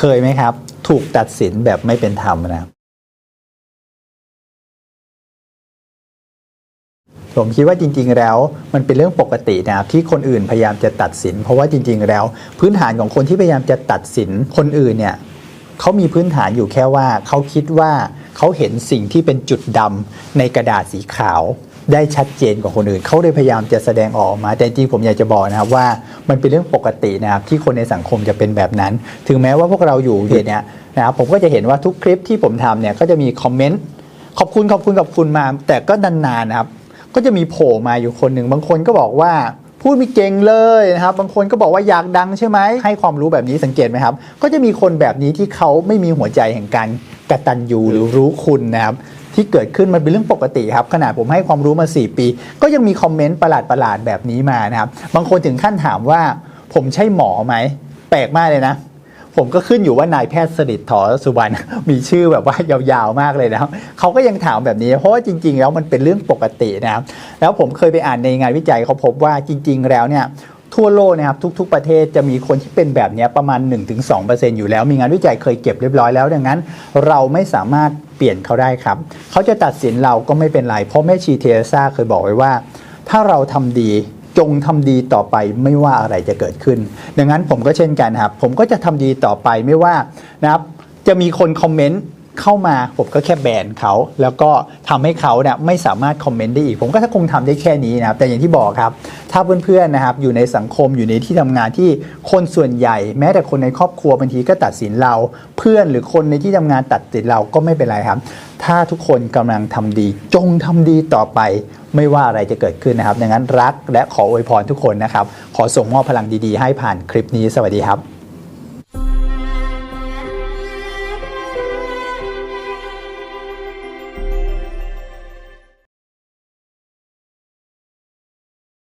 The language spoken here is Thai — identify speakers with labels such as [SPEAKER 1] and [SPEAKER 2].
[SPEAKER 1] เคยไหมครับ ถูกตัดสินแบบไม่เป็นธรรมนะครับผมคิดว่าจริง ๆ แล้วมันเป็นเรื่องปกตินะครับที่คนอื่นพยายามจะตัดสิน เพราะว่าจริง ๆ แล้ว พื้นฐานของคนที่พยายามจะตัดสินคนอื่นเนี่ยเขามีพื้นฐานอยู่แค่ว่าเขาคิดว่าเขาเห็นสิ่งที่เป็นจุดดำในกระดาษสีขาว ได้ชัดเจนกว่าคนอื่น เขาเลยพยายามจะแสดงออกมา แต่จริงผมอยากจะบอกนะครับว่ามันเป็นเรื่องปกตินะครับที่คนในสังคมจะเป็นแบบนั้น ถึงแม้ว่าพวกเราอยู่เนี่ยนะครับผมก็จะเห็นว่าทุกคลิปที่ผมทำเนี่ยก็จะมีคอมเมนต์ขอบคุณขอบคุณขอบคุณมา แต่ก็นานๆนะครับ ก็จะมีโผล่มาอยู่คนหนึ่งบางคนก็บอกว่าพูดไม่เก่งเลยนะครับ บางคนก็บอกว่าอยากดังใช่ไหม ให้ความรู้แบบนี้สังเกตไหมครับ ก็จะมีคนแบบนี้ที่เขาไม่มีหัวใจแห่งการกระตัญญูหรือรู้คุณนะครับ ที่เกิดขึ้นมันเป็นเรื่องปกติครับขนาดผมให้ความรู้มา 4 ปี ก็ยังมีคอมเมนต์ประหลาดๆแบบนี้มานะครับบางคนถึงขั้นถามว่าผมใช่หมอไหมแปลกมากเลยนะผมก็ขึ้นอยู่ว่านายแพทย์สนิทถอสุวรรณมีชื่อแบบว่ายาวๆมากเลยนะครับเขาก็ยังถามแบบนี้เพราะว่าจริง ๆ แล้วมันเป็นเรื่องปกตินะครับ แล้วผมเคยไปอ่านในงานวิจัยเขาพบว่าจริง ๆ แล้วเนี่ยทั่วโลกนะครับทุก ๆ ประเทศจะมีคนที่เป็นแบบนี้ประมาณ 1-2%อยู่แล้ว มีงานวิจัยเคยเก็บเรียบร้อยแล้ว ดังนั้น เราไม่สามารถ เปลี่ยนเขาได้ครับ เขาจะตัดสินเราก็ไม่เป็นไร เพราะแม่ชีเทเรซาเคยบอกไว้ว่า ถ้าเราทำดีจงทำดีต่อไปไม่ว่าอะไรจะเกิดขึ้น ดังนั้นผมก็เช่นกันครับ ผมก็จะทำดีต่อไปไม่ว่านะครับจะมีคนคอมเมนต์ เข้ามาผมก็แค่แบนเขาแล้วก็ทำให้เขาเนี่ยไม่สามารถคอมเมนต์ได้อีก ผมก็คงทำได้แค่นี้นะครับ แต่อย่างที่บอกครับ ถ้าเพื่อนๆนะครับอยู่ในสังคมอยู่ในที่ทำงานที่คนส่วนใหญ่ แม้แต่คนในครอบครัวบางทีก็ตัดสินเรา เพื่อนหรือคนในที่ทำงานตัดสินเราก็ไม่เป็นไรครับ ถ้าทุกคนกำลังทำดี จงทำดีต่อไป ไม่ว่าอะไรจะเกิดขึ้นนะครับดังนั้นรักและขออวยพรทุกคนนะครับขอส่งมอบพลังดีๆ ให้ผ่านคลิปนี้สวัสดีครับ